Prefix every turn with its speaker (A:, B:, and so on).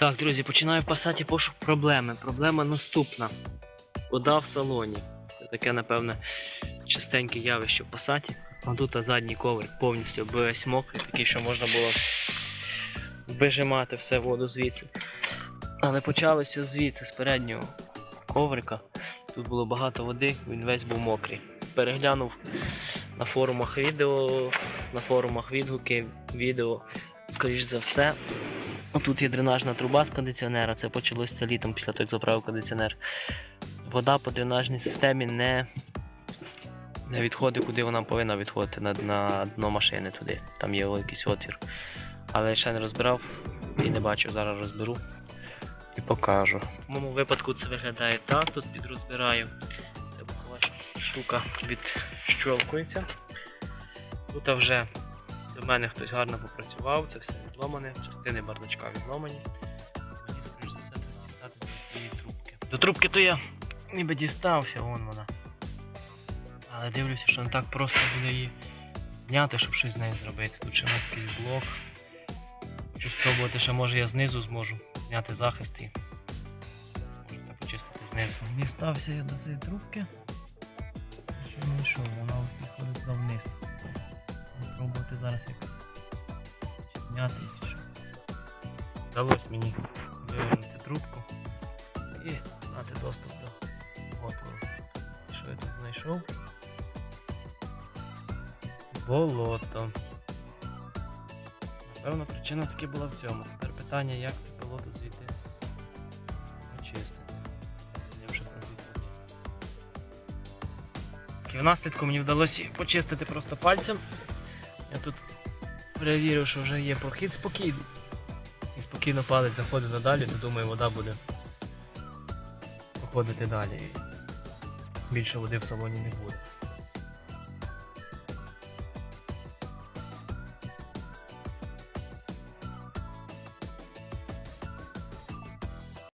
A: Так, друзі, починаю писати пошук проблеми. Проблема наступна. Вода в салоні. Це таке, напевне, частеньке явище в пасаті. А тут задній коврик повністю весь мокрий, такий, що можна було вижимати все воду звідси. Але почалося звідси, з переднього коврика. Тут було багато води, він весь був мокрий. Переглянув на форумах відео, на форумах відгуки, відео. Скоріш за все, Тут є дренажна труба з кондиціонера, це почалося літом після того, як заправив кондиціонер. Вода по дренажній системі не, не відходить, куди вона повинна відходити на, на дно машини туди. Там є якийсь отвір. Але я ще не розбирав і не бачив, зараз розберу і покажу. В моєму випадку це виглядає так, тут підрозбираю. Це бокова штука відщолкується. Тут вже до мене хтось гарно попрацював, це все відломане, частини бардачка відломані. Мені, скоріш за все, треба до цієї трубки. До трубки то я ніби дістався, вон вона. Але дивлюся, що не так просто буде її зняти, щоб щось з нею зробити. Тут ще маский блок. Хочу спробувати, ще може я знизу зможу зняти захист і можна почистити знизу. Дістався я до цієї трубки. Що не йшов, вона туди вниз. Зараз якось зняти чи що. Вдалося мені вивернути трубку і дати доступ до отвору. Що я тут знайшов? Болото. Напевно, причина таки була в цьому. Тепер питання, як це болото звідти очистити. Знявши там від. І в наслідку мені вдалося почистити просто пальцем. Я тут перевірив, що вже є прохід спокійно. І спокійно палець заходить надалі, то думаю, вода буде проходити далі. Більше води в салоні не буде.